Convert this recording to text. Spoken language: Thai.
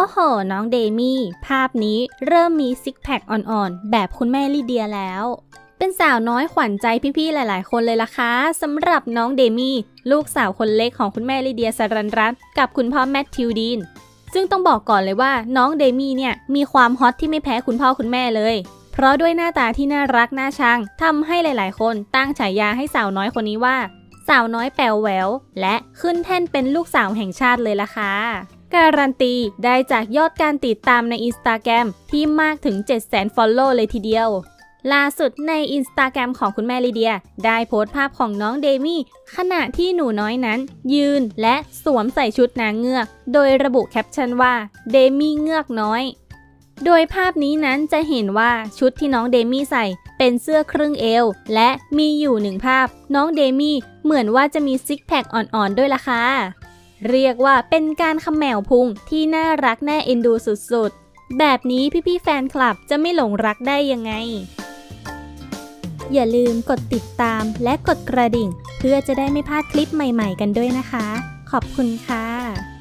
โอ้โห น้องเดมี่ ภาพนี้เริ่มมีซิกแพคอ่อนๆ แบบคุณแม่ลิเดียแล้ว เป็นสาวน้อยขวัญใจพี่ๆ หลายๆ คนเลยล่ะคะสำหรับน้องเดมี่ ลูกสาวคนเล็กของคุณแม่ลิเดียสรันรัตน์กับคุณพ่อแมทธิวดีนซึ่งต้องบอกก่อนเลยว่าน้องเดมี่เนี่ยมีความฮอตที่ไม่แพ้คุณพ่อคุณแม่เลย เพราะด้วยหน้าตาที่น่ารักน่าชังทำให้หลายๆ คนตั้งฉายาให้สาวน้อยคนนี้ว่า สาวน้อยแป๋วแหววและขึ้นแท่นเป็นลูกสาวแห่งชาติเลยล่ะค่ะ การันตีได้จากยอดการติดตามในอินสตาแกรมที่มากถึง 700,000 follow เลยทีเดียว ล่าสุดในอินสตาแกรมของคุณแม่ลีเดีย ได้โพสต์ภาพของน้องเดมี่ขณะที่หนูน้อยนั้น ยืนและสวมใส่ชุดนางเงือก โดยระบุแคปชั่นว่าเดมี่เงือกน้อย โดยภาพนี้นั้นจะเห็นว่าชุดที่น้องเดมี่ใส่เป็นเสื้อครึ่งเอว และมีอยู่หนึ่งภาพ น้องเดมี่เหมือนว่าจะมีซิกแพคอ่อนๆด้วยล่ะค่ะ เรียกว่าเป็นการขมแมวพุงที่น่ารักน่าเอ็นดูสุดๆ แบบนี้พี่ๆแฟนคลับจะไม่หลงรักได้ยังไง อย่าลืมกดติดตามและกดกระดิ่ง เพื่อจะได้ไม่พลาดคลิปใหม่ๆกันด้วยนะคะ ขอบคุณค่ะ